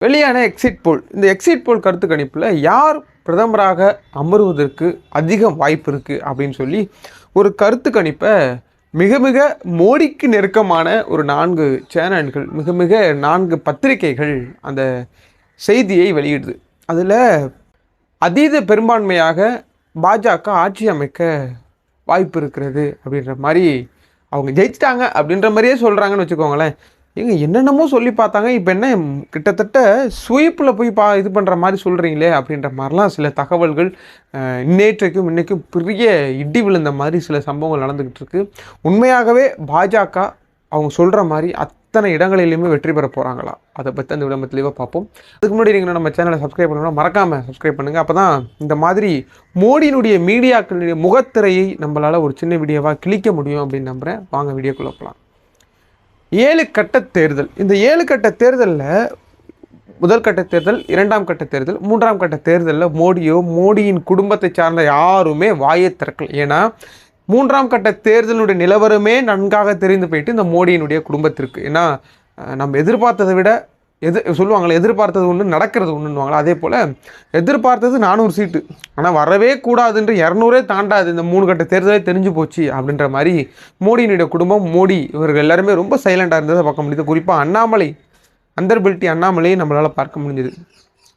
வெளியான எக்ஸிட் போல் இந்த எக்ஸிட் போல் கருத்து கணிப்பில் யார் பிரதமராக அமருவதற்கு அதிக வாய்ப்பு இருக்குது அப்படின்னு சொல்லி ஒரு கருத்து கணிப்பை மிக மிக மோடிக்கு நெருக்கமான ஒரு நான்கு சேனல்கள் மிக மிக நான்கு பத்திரிகைகள் அந்த செய்தியை வெளியிடுது. அதில் அதீத பெரும்பான்மையாக பாஜக ஆட்சி அமைக்க வாய்ப்பு இருக்கிறது அப்படின்ற மாதிரி அவங்க ஜெயிச்சிட்டாங்க அப்படின்ற மாதிரியே சொல்கிறாங்கன்னு வச்சுக்கோங்களேன். ஏங்க என்னென்னமோ சொல்லி பார்த்தாங்க. இப்போ என்ன கிட்டத்தட்ட ஸ்வீப்பில் போய் பா இது பண்ணுற மாதிரி சொல்கிறீங்களே அப்படின்ற மாதிரிலாம் சில தகவல்கள் நேற்றைக்கும் இன்றைக்கும் பெரிய இடி விழுந்த மாதிரி சில சம்பவங்கள் நடந்துக்கிட்டு இருக்குது உண்மையாகவே பாஜக அவங்க சொல்கிற மாதிரி அத்தனை இடங்களிலுமே வெற்றி பெற போகிறாங்களா அதை பற்றி அந்த விளம்பரம் தெளிவாக பார்ப்போம். அதுக்கு முன்னாடி நீங்கள் நம்ம சேனலை சப்ஸ்கிரைப் பண்ணணும்னா மறக்காமல் சப்ஸ்கிரைப் பண்ணுங்கள் அப்போ தான் இந்த மாதிரி மோடியினுடைய மீடியாக்களுடைய முகத்திரையை நம்மளால் ஒரு சின்ன வீடியோவாக கிழிக்க முடியும் அப்படின்னு நம்புகிறேன் வாங்க வீடியோக்குள்ளே போகலாம் ஏழு கட்ட தேர்தல். இந்த ஏழு கட்ட தேர்தலில் முதல் கட்ட தேர்தல் இரண்டாம் கட்ட தேர்தல் மூன்றாம் கட்ட தேர்தலில் மோடியோ மோடியின் குடும்பத்தை சார்ந்த யாருமே வாயை திறக்கல. ஏன்னா மூன்றாம் கட்ட தேர்தலுடைய நிலவரமே நன்காக தெரிந்து போயிட்டு இந்த மோடியினுடைய குடும்பத்திற்கு. ஏன்னா நம்ம எதிர்பார்த்ததை விட எது சொல்லுவாங்களே எதிர்பார்த்தது ஒன்று நடக்கிறது ஒன்றுவாங்களா அதே போல் எதிர்பார்த்தது நானூறு சீட்டு. ஆனால் வரவே கூடாதுன்ற இரநூறே தாண்டாது இந்த மூணு கட்ட தேர்தலே தெரிஞ்சு போச்சு அப்படின்ற மாதிரி மோடியினுடைய குடும்பம் மோடி இவர்கள் எல்லாருமே ரொம்ப சைலண்டாக இருந்ததை பார்க்க முடியுது. குறிப்பாக அண்ணாமலை அந்தர்பில்ட்டி அண்ணாமலையை நம்மளால் பார்க்க முடிஞ்சது.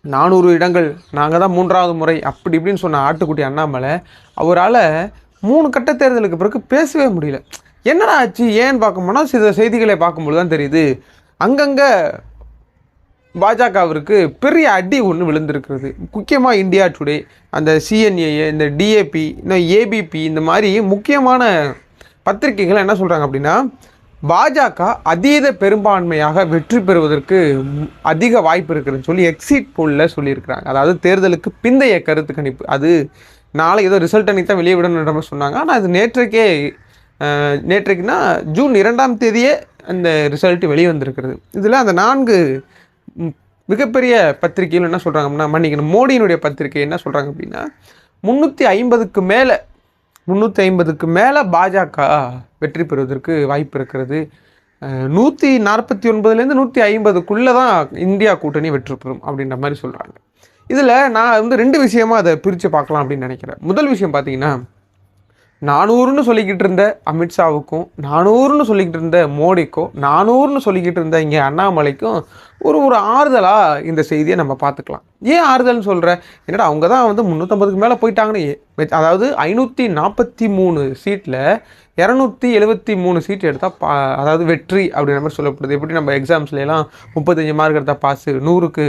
நானூறு இடங்கள் நாங்கள் தான் மூன்றாவது முறை அப்படி இப்படின்னு சொன்ன ஆட்டுக்குட்டி அண்ணாமலை அவரால் மூணு கட்ட தேர்தலுக்கு பிறகு பேசவே முடியல. என்னடா ஆச்சு? ஏன்னு பார்க்கும்போனா சில செய்திகளை பார்க்கும்போது தான் தெரியுது. அங்கங்கே பாஜகவிற்கு பெரிய அடி ஒன்று விழுந்திருக்கிறது. முக்கியமாக இந்தியா டுடே அந்த சிஎன்ஏஏ இந்த டிஏபி இந்த ஏபிபி இந்த மாதிரி முக்கியமான பத்திரிகைகள் என்ன சொல்கிறாங்க அப்படின்னா பாஜக அதீத பெரும்பான்மையாக வெற்றி பெறுவதற்கு அதிக வாய்ப்பு இருக்குதுன்னு சொல்லி எக்ஸிட் போலில் சொல்லியிருக்கிறாங்க. அதாவது தேர்தலுக்கு பிந்தைய கருத்து கணிப்பு. அது நாளை ஏதோ ரிசல்ட் அன்னைக்கு தான் வெளியே விடணுன்ற மாதிரி சொன்னாங்க. ஆனால் அது நேற்றைக்கே நேற்றைக்குன்னா ஜூன் இரண்டாம் தேதியே அந்த ரிசல்ட் வெளியே வந்திருக்கிறது இதில் அந்த நான்கு மிகப்பெரிய பத்திரிகையில் என்ன சொல்கிறாங்க அப்படின்னா மன்னிக்கணும். மோடியினுடைய பத்திரிகை என்ன சொல்கிறாங்க அப்படின்னா முந்நூற்றி ஐம்பதுக்கு மேலே முந்நூற்றி ஐம்பதுக்கு மேலே பாஜக வெற்றி பெறுவதற்கு வாய்ப்பு இருக்கிறது. நூற்றி நாற்பத்தி ஒன்பதுலேருந்து நூற்றி ஐம்பதுக்குள்ளே தான் இந்தியா கூட்டணி வெற்றி பெறும் அப்படின்ற மாதிரி சொல்கிறாங்க இதில் நான் வந்து ரெண்டு விஷயமா அதை பிரித்து பார்க்கலாம் அப்படின்னு நினைக்கிறேன். முதல் விஷயம் பார்த்தீங்கன்னா நானூறுன்னு சொல்லிக்கிட்டு இருந்த அமித்ஷாவுக்கும் நானூறுன்னு சொல்லிக்கிட்டு இருந்த மோடிக்கும் நானூறுன்னு சொல்லிக்கிட்டு இருந்த இங்கே அண்ணாமலைக்கும் ஒரு ஒரு ஆறுதலாக இந்த செய்தியை நம்ம பார்த்துக்கலாம். ஏன் ஆறுதல்னு சொல்கிறேன் என்னடா அவங்க தான் வந்து முந்நூற்றம்பதுக்கு மேலே போயிட்டாங்கன்னு ஏ- அதாவது ஐநூற்றி நாற்பத்தி மூணு சீட்டில் இரநூத்தி எழுபத்தி மூணு சீட் எடுத்தால் பா அதாவது வெற்றி அப்படின்ற மாதிரி சொல்லப்படுது. எப்படி நம்ம எக்ஸாம்ஸ்லாம் முப்பத்தஞ்சு மார்க் எடுத்தால் பாஸு நூறுக்கு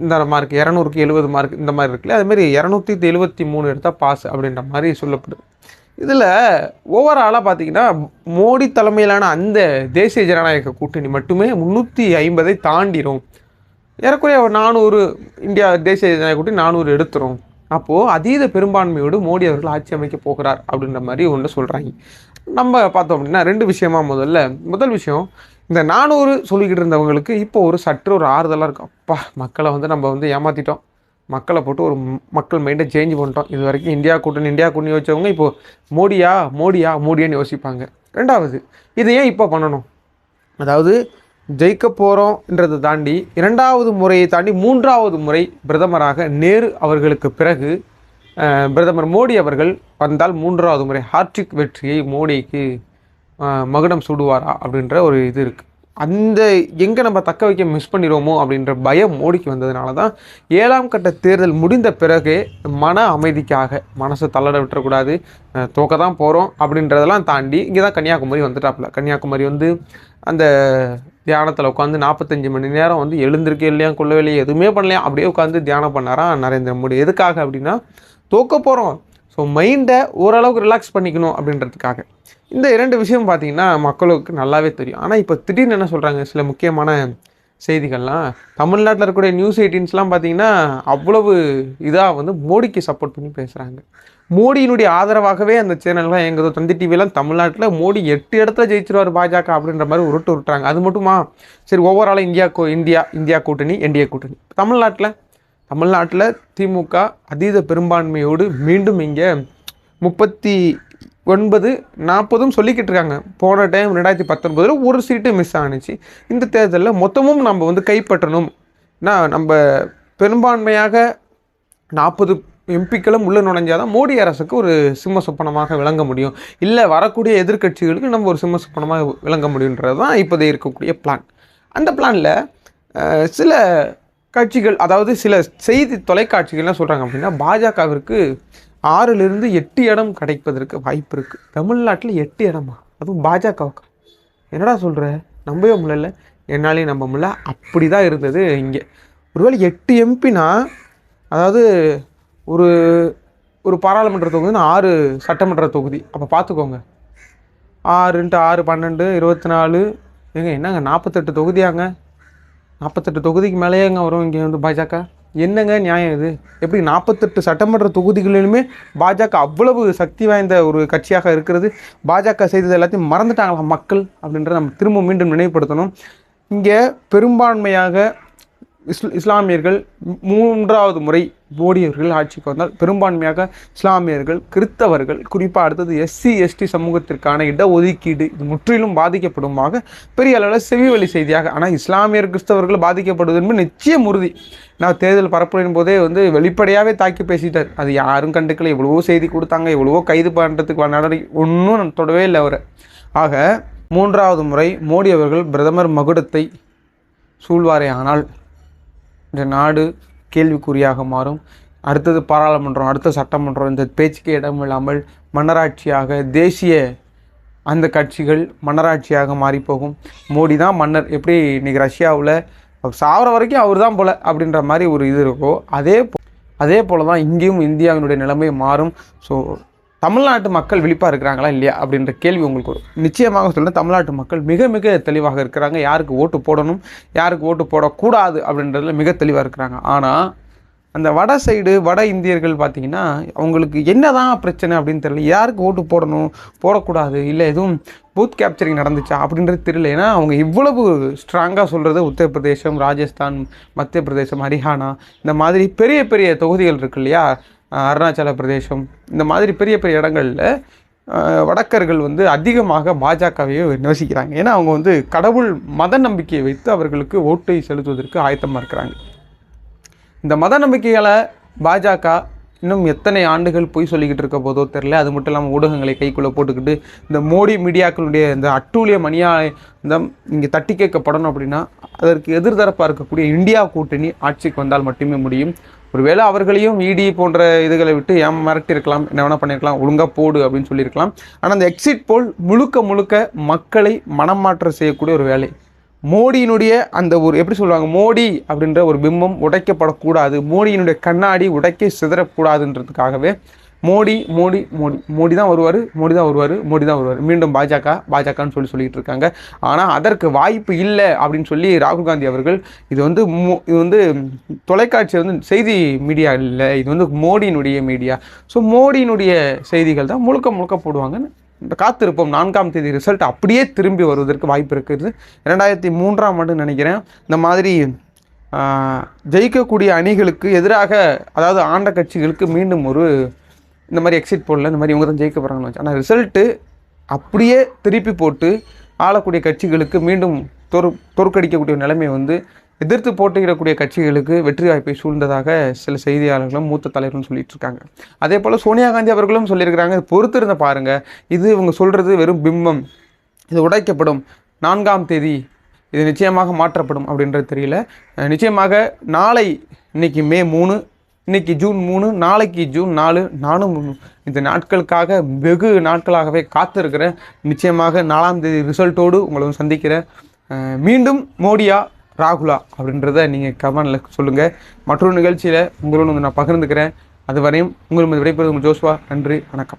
இந்த மார்க் இரநூறுக்கு எழுபது மார்க் இந்த மாதிரி இருக்குல்ல? அதுமாரி இரநூத்தி எழுபத்தி மூணு எடுத்தால் பாஸ் அப்படின்ற மாதிரி சொல்லப்படுது. இதில் ஓவராலாக பார்த்தீங்கன்னா மோடி தலைமையிலான அந்த தேசிய ஜனநாயக கூட்டணி மட்டுமே முந்நூற்றி ஐம்பதை தாண்டிடும் ஏறக்குறைய ஒரு நானூறு இந்தியா தேசிய ஜனநாயக கூட்டணி நானூறு எடுத்துரும். அப்போது அதீத பெரும்பான்மையோடு மோடி அவர்கள் ஆட்சி அமைக்க போகிறார் அப்படின்ற மாதிரி ஒன்று சொல்கிறாங்க நம்ம பார்த்தோம் அப்படின்னா ரெண்டு விஷயமா முதல்ல. முதல் விஷயம் இந்த நானூறு சொல்லிக்கிட்டு இருந்தவங்களுக்கு இப்போ ஒரு சற்று ஒரு ஆறுதலாக இருக்கும். அப்பா மக்களை வந்து நம்ம வந்து ஏமாற்றிட்டோம் மக்களை போட்டு ஒரு மக்கள் மைண்டை சேஞ்ச் பண்ணிட்டோம். இது வரைக்கும் இந்தியா கூட்டணி இந்தியா கூட்டணி யோசிச்சவங்க இப்போ மோடியா மோடியா மோடியான்னு யோசிப்பாங்க. ரெண்டாவது இதை ஏன் இப்போ பண்ணணும்? அதாவது ஜெயிக்க போகிறோன்றதை தாண்டி இரண்டாவது முறையை தாண்டி மூன்றாவது முறை பிரதமராக நேரு அவர்களுக்கு பிறகு பிரதமர் மோடி அவர்கள் வந்தால் மூன்றாவது முறை ஹார்ட்ரிக் வெற்றியை மோடிக்கு மகுடம் சூடுவாரா அப்படின்ற ஒரு இது இருக்குது அந்த எங்கே நம்ம தக்க வைக்க மிஸ் பண்ணிடுவோமோ அப்படின்ற பயம் மோடிக்கு வந்ததுனால தான் ஏழாம் கட்ட தேர்தல் முடிந்த பிறகு மன அமைதிக்காக மனசை தள்ளட விட்டுறக்கூடாது. தோக்க தான் போகிறோம் அப்படின்றதெல்லாம் தாண்டி இங்கே தான் கன்னியாகுமரி வந்துட்டாப்புல. கன்னியாகுமரி வந்து அந்த தியானத்தில் உட்காந்து நாற்பத்தஞ்சு மணி நேரம் வந்து எழுந்திருக்கே இல்லையா கொள்ளவில்லையா எதுவுமே பண்ணலையா அப்படியே உட்காந்து தியானம் பண்ணாராம் நரேந்திர மோடி. எதுக்காக அப்படின்னா தோக்க போகிறோம் ஸோ மைண்டை ஓரளவுக்கு ரிலாக்ஸ் பண்ணிக்கணும் அப்படின்றதுக்காக. இந்த இரண்டு விஷயம் பார்த்தீங்கன்னா மக்களுக்கு நல்லாவே தெரியும். ஆனால் இப்போ திடீர்னு என்ன சொல்கிறாங்க சில முக்கியமான செய்திகள்லாம் தமிழ்நாட்டில் இருக்கக்கூடிய நியூஸ் எயிட்டீன்ஸ்லாம் பார்த்தீங்கன்னா அவ்வளவு இதாக வந்து மோடிக்கு சப்போர்ட் பண்ணி பேசுகிறாங்க மோடியினுடைய ஆதரவாகவே அந்த சேனல்லாம் எங்கதோ தந்தி டிவிலாம் தமிழ்நாட்டில் மோடி எட்டு இடத்துல ஜெயிச்சிருவார் பாஜக அப்படின்ற மாதிரி உருட்டு உருட்டுறாங்க. அது மட்டுமா? சரி ஓவராலாக இந்தியா கோ இந்தியா இந்தியா கூட்டணி என்டிஏ கூட்டணி. தமிழ்நாட்டில் தமிழ்நாட்டில் திமுக அதீத பெரும்பான்மையோடு மீண்டும் இங்கே முப்பத்தி ஒன்பது நாற்பதும் சொல்லிக்கிட்டு இருக்காங்க. போன டைம் ரெண்டாயிரத்தி பத்தொன்பதில் ஒரு சீட்டு மிஸ் ஆணுச்சு இந்த தேர்தலில் மொத்தமும் நம்ம வந்து கைப்பற்றணும். நான் நம்ம பெரும்பான்மையாக நாற்பது எம்பிக்களும் உள்ள நுழைஞ்சாதான் மோடி அரசுக்கு ஒரு சிம்ம சொப்பனமாக விளங்க முடியும். இல்லை வரக்கூடிய எதிர்க்கட்சிகளுக்கு நம்ம ஒரு சிம்ம சொப்பனமாக விளங்க முடியுன்றது தான் இப்போதை இருக்கக்கூடிய பிளான் அந்த பிளானில் சில கட்சிகள் அதாவது சில செய்தி தொலைக்காட்சிகள்லாம் சொல்கிறாங்க அப்படின்னா பாஜகவிற்கு ஆறிலிருந்து எட்டு இடம் கிடைப்பதற்கு வாய்ப்பு இருக்குது தமிழ்நாட்டில் எட்டு இடமா? அதுவும் பாஜகவுக்கு? என்னடா சொல்கிற நம்பவே முடியல. என்னாலையும் நம்ப முடியல. அப்படி தான் இருந்தது இங்கே. ஒருவேளை எட்டு எம்பினா அதாவது ஒரு ஒரு பாராளுமன்ற தொகுதினா ஆறு சட்டமன்ற தொகுதி. அப்போ பார்த்துக்கோங்க ஆறுன்ட்டு ஆறு பன்னெண்டு இருபத்தி நாலு ஏங்க என்னங்க நாற்பத்தெட்டு தொகுதியாங்க? நாற்பத்தெட்டு தொகுதிக்கு மேலேயேங்க வரும் இங்கே வந்து பாஜக. என்னங்க நியாயம் இது? எப்படி நாற்பத்தெட்டு சட்டமன்ற தொகுதிகளிலுமே பாஜக அவ்வளவு சக்தி வாய்ந்த ஒரு கட்சியாக இருக்கிறது? பாஜக செய்தது எல்லாத்தையும் மறந்துட்டாங்களா மக்கள் அப்படின்றத நம்ம திரும்ப மீண்டும் நினைவுபடுத்தணும். இங்கே பெரும்பான்மையாக இஸ் இஸ்லாமியர்கள் மூன்றாவது முறை மோடி அவர்கள் ஆட்சிக்கு வந்தால் பெரும்பான்மையாக இஸ்லாமியர்கள் கிறித்தவர்கள் குறிப்பாக அடுத்தது எஸ்சி எஸ்டி சமூகத்திற்கான இடஒதுக்கீடு இது முற்றிலும் பாதிக்கப்படுமாக பெரிய அளவில் செவிவழி செய்தியாக ஆனால் இஸ்லாமியர் கிறிஸ்தவர்கள் பாதிக்கப்படுவது என்பது நிச்சயம் உறுதி. நான் தேர்தல் பரப்புரையின் போதே வந்து வெளிப்படையாகவே தாக்கி பேசிட்டார். அது யாரும் கண்டுக்கல. எவ்வளவோ செய்தி கொடுத்தாங்க. எவ்வளவோ கைது பண்ணுறதுக்கு நடவடிக்கை ஒன்றும் தொடவே இல்லை அவர். ஆக மூன்றாவது முறை மோடி அவர்கள் பிரதமர் மகுடத்தை சூழ்வாரே ஆனால் இந்த நாடு கேள்விக்குறியாக மாறும். அடுத்தது பாராளுமன்றம் அடுத்த சட்டமன்றம். இந்த பேச்சுக்கே இடம் இல்லாமல் மன்னராட்சியாக தேசிய அந்த கட்சிகள் மன்னராட்சியாக மாறி போகும் மோடி தான் மன்னர். எப்படி இன்றைக்கி ரஷ்யாவில் சாகிற சாவர வரைக்கும் அவர் தான் போல அப்படின்ற மாதிரி ஒரு இது இருக்கோ அதே போ அதே போல தான் இங்கேயும் இந்தியாவினுடைய நிலைமை மாறும். ஸோ தமிழ்நாட்டு மக்கள் விழிப்பாக இருக்கிறாங்களா இல்லையா அப்படின்ற கேள்வி உங்களுக்கு வரும். நிச்சயமாக சொல்கிறேன் தமிழ்நாட்டு மக்கள் மிக மிக தெளிவாக இருக்கிறாங்க. யாருக்கு ஓட்டு போடணும் யாருக்கு ஓட்டு போடக்கூடாது அப்படின்றதுல மிக தெளிவாக இருக்கிறாங்க. ஆனால் அந்த வட சைடு வட இந்தியர்கள் பார்த்தீங்கன்னா அவங்களுக்கு என்னதான் பிரச்சனை அப்படின்னு தெரியல. யாருக்கு ஓட்டு போடணும் போடக்கூடாது இல்லை எதுவும் பூத் கேப்சரிங் நடந்துச்சா அப்படின்றது தெரியல. ஏன்னா அவங்க இவ்வளவு ஸ்ட்ராங்காக சொல்கிறது உத்தரப்பிரதேசம் ராஜஸ்தான் மத்திய பிரதேசம் ஹரியானா இந்த மாதிரி பெரிய பெரிய தொகுதிகள் இருக்கு இல்லையா? அருணாச்சல பிரதேசம் இந்த மாதிரி பெரிய பெரிய இடங்களில் வடக்கர்கள் வந்து அதிகமாக பாஜகவையே நேசிக்கிறாங்க ஏன்னா அவங்க வந்து கடவுள் மத நம்பிக்கையை வைத்து அவர்களுக்கு ஓட்டை செலுத்துவதற்கு ஆயத்தமாக இருக்கிறாங்க. இந்த மத நம்பிக்கைகளை பாஜக இன்னும் எத்தனை ஆண்டுகள் பொய் சொல்லிக்கிட்டு இருக்க போதோ தெரில அது மட்டும் இல்லாமல் ஊடகங்களை கைக்குள்ளே போட்டுக்கிட்டு இந்த மோடி மீடியாக்களுடைய இந்த அட்டூழிய மணியாயம் இங்கே தட்டி கேட்கப்படணும் அப்படின்னா அதற்கு எதிர்தரப்பாக இருக்கக்கூடிய இந்தியா கூட்டணி ஆட்சிக்கு வந்தால் மட்டுமே முடியும். ஒருவேளை அவர்களையும் இடி போன்ற இதுகளை விட்டு ஏன் மிரட்டியிருக்கலாம்? என்ன வேணால் பண்ணியிருக்கலாம். ஒழுங்காக போடு அப்படின்னு சொல்லியிருக்கலாம். ஆனால் அந்த எக்ஸிட் போல் முழுக்க முழுக்க மக்களை மனம் மாற்றம் செய்யக்கூடிய ஒரு வேலை. மோடியினுடைய அந்த ஒரு எப்படி சொல்லுவாங்க மோடி அப்படின்ற ஒரு பிம்பம் உடைக்கப்படக்கூடாது மோடியினுடைய கண்ணாடி உடைக்க சிதறக்கூடாதுன்றதுக்காகவே மோடி மோடி மோடி மோடி தான் வருவார் மோடி தான் வருவார் மோடி தான் வருவார். மீண்டும் பாஜக பாஜகன்னு சொல்லி சொல்லிட்டு இருக்காங்க ஆனால் அதற்கு வாய்ப்பு இல்லை அப்படின்னு சொல்லி ராகுல் காந்தி அவர்கள் இது வந்து இது வந்து தொலைக்காட்சி வந்து செய்தி மீடியா இல்லை இது வந்து மோடியினுடைய மீடியா. ஸோ மோடியினுடைய செய்திகள் தான் முழுக்க முழுக்க போடுவாங்கன்னு காத்திருப்போம். நான்காம் தேதி ரிசல்ட் அப்படியே திரும்பி வருவதற்கு வாய்ப்பு இருக்குது. ரெண்டாயிரத்தி மூன்றாம் ஆண்டு நினைக்கிறேன். இந்த மாதிரி ஜெயிக்கக்கூடிய அணிகளுக்கு எதிராக அதாவது ஆண்ட கட்சிகளுக்கு மீண்டும் ஒரு இந்த மாதிரி எக்ஸிட் போடல. இந்த மாதிரி இவங்க தான் ஜெயிக்க போகிறாங்கன்னு வச்சு. ஆனால் ரிசல்ட்டு அப்படியே திருப்பி போட்டு ஆளக்கூடிய கட்சிகளுக்கு மீண்டும் தோற் தோற்கடிக்கக்கூடிய நிலைமை வந்து எதிர்த்து போட்டியிடக்கூடிய கட்சிகளுக்கு வெற்றி வாய்ப்பை சூழ்ந்ததாக சில செய்தியாளர்களும் மூத்த தலைவர்களும் சொல்லிட்டு இருக்காங்க. அதே போல் சோனியா காந்தி அவர்களும் சொல்லியிருக்கிறாங்க பொறுத்திருந்த பாருங்க இது இவங்க சொல்கிறது வெறும் பிம்பம் இது உடைக்கப்படும் நான்காம் தேதி இது நிச்சயமாக மாற்றப்படும் அப்படின்றது தெரியல. நிச்சயமாக நாளை இன்னைக்கு மே மூணு இன்னைக்கு ஜூன் மூணு நாளைக்கு ஜூன் நாலு நானும் இந்த நாட்களுக்காக வெகு நாட்களாகவே காத்திருக்கிறேன். நிச்சயமாக நாலாம் தேதி ரிசல்ட்டோடு உங்களும் சந்திக்கிறேன். மீண்டும் மோடியா ராகுலா அப்படின்றத நீங்கள் கமெண்டில் சொல்லுங்கள் மற்றொரு நிகழ்ச்சியில் உங்களோட நான் பகிர்ந்துக்கிறேன். அதுவரையும் உங்கள் விடைபெறுவது உங்கள் ஜோஸ்வா. நன்றி வணக்கம்.